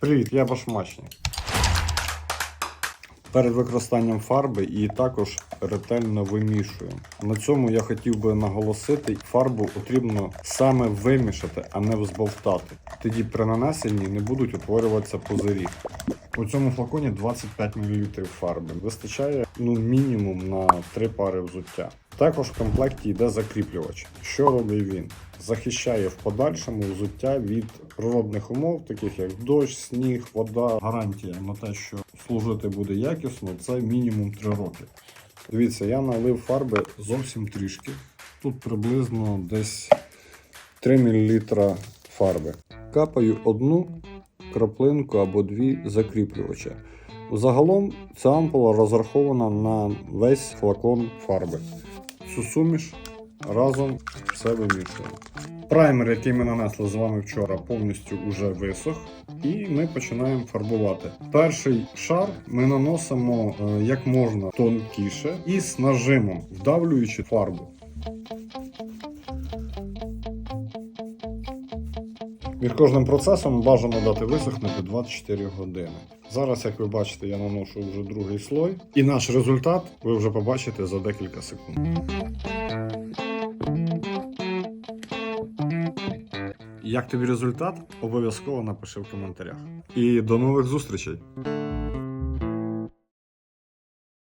Привіт, я башмачник. Перед використанням фарби її також ретельно вимішуємо. На цьому я хотів би наголосити, фарбу потрібно саме вимішати, а не взбовтати. Тоді при нанесенні не будуть утворюватися пузирі. У цьому флаконі 25 мл фарби. Вистачає ну, мінімум на 3 пари взуття. Також в комплекті йде закріплювач. Що робить він? Захищає в подальшому взуття від природних умов, таких як дощ, сніг, вода. Гарантія на те, що служити буде якісно, це мінімум 3 роки. Дивіться, я налив фарби зовсім трішки. Тут приблизно десь 3 мл фарби. Капаю одну краплинку або дві закріплювача. Загалом ця ампула розрахована на весь флакон фарби. Цю суміш разом все вимішуємо. Праймер, який ми нанесли з вами вчора, повністю уже висох, і ми починаємо фарбувати. Перший шар ми наносимо е, як можна тонкіше і з нажимом, вдавлюючи фарбу. Між кожним процесом бажано дати висохнути 24 години. Зараз, як ви бачите, я наношу вже другий слой, і наш результат ви вже побачите за декілька секунд. Як тобі результат? Обов'язково напиши в коментарях. І до нових зустрічей!